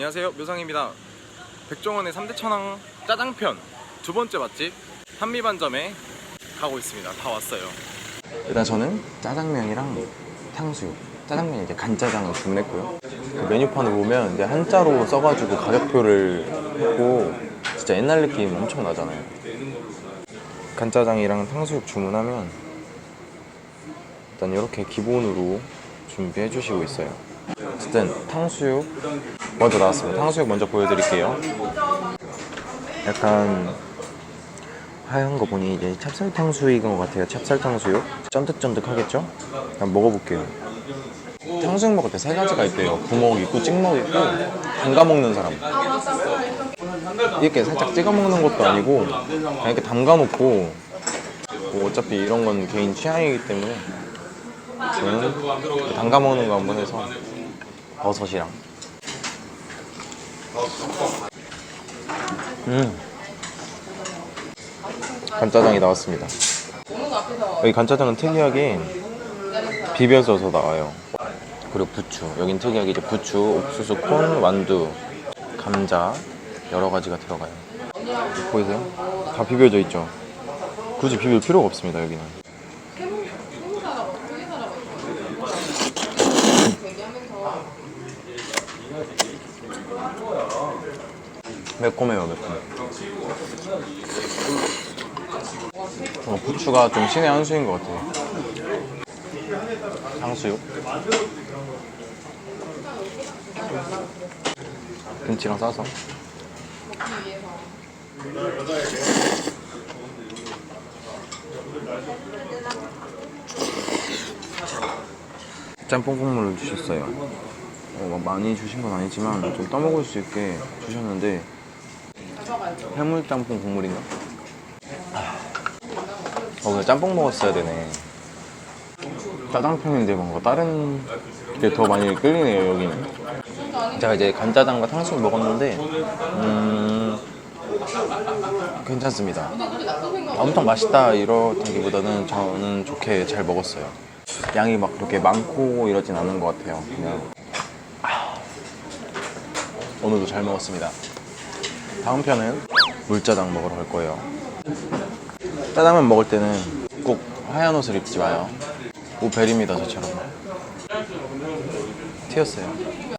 안녕하세요. 묘상입니다. 백종원의 3대 천왕 짜장편 두 번째 맛집 한미반점에 가고 있습니다. 다 왔어요. 일단 저는 짜장면이랑 탕수육. 짜장면 이제 간짜장을 주문했고요. 그 메뉴판을 보면 이제 한자로 써가지고 가격표를 보고 진짜 옛날 느낌 엄청 나잖아요. 간짜장이랑 탕수육 주문하면 일단 이렇게 기본으로 준비해 주시고 있어요 어쨌든 탕수육 먼저 나왔습니다. 탕수육 먼저 보여드릴게요. 약간 하얀 거 보니 이제 찹쌀 탕수육인 것 같아요. 찹쌀 탕수육. 쫀득쫀득하겠죠? 한번 먹어볼게요. 탕수육 먹을 때 세 가지가 있대요. 부먹 있고 찍먹 있고 담가 먹는 사람. 이렇게 살짝 찍어 먹는 것도 아니고 그냥 이렇게 담가 놓고 뭐 어차피 이런 건 개인 취향이기 때문에 저는 담가 먹는 거 한번 해서 버섯이랑. 음. 간짜장이 나왔습니다. 여기 간짜장은 특이하게 비벼져서 나와요. 그리고 부추. 여긴 특이하게 이제 부추, 옥수수, 콘, 완두, 감자 여러 가지가 들어가요. 보이세요? 다 비벼져 있죠? 굳이 비빌 필요가 없습니다 여기는 매콤해요 매콤. 어, 부추가 좀 신의 한 수인 것 같아요. 탕수육 김치랑 싸서. 짬뽕 국물을 주셨어요. 어, 막 많이 주신 건 아니지만 좀 떠먹을 수 있게 주셨는데 해물 짬뽕 국물인가? 어 근데 짬뽕 먹었어야 되네. 짜장편인데 뭔가 다른 게 더 많이 끌리네요 여기는. 제가 이제 간짜장과 탕수육 먹었는데 음 괜찮습니다. 엄청 맛있다 이렇다기보다는 저는 좋게 잘 먹었어요. 양이 막 그렇게 많고 이러진 않은 것 같아요 그냥. 오늘도 잘 먹었습니다. 다음 편은 물짜장 먹으러 갈 거예요. 짜장면 먹을 때는 꼭 하얀 옷을 입지 마요. 오벨입니다, 저처럼. 튀었어요.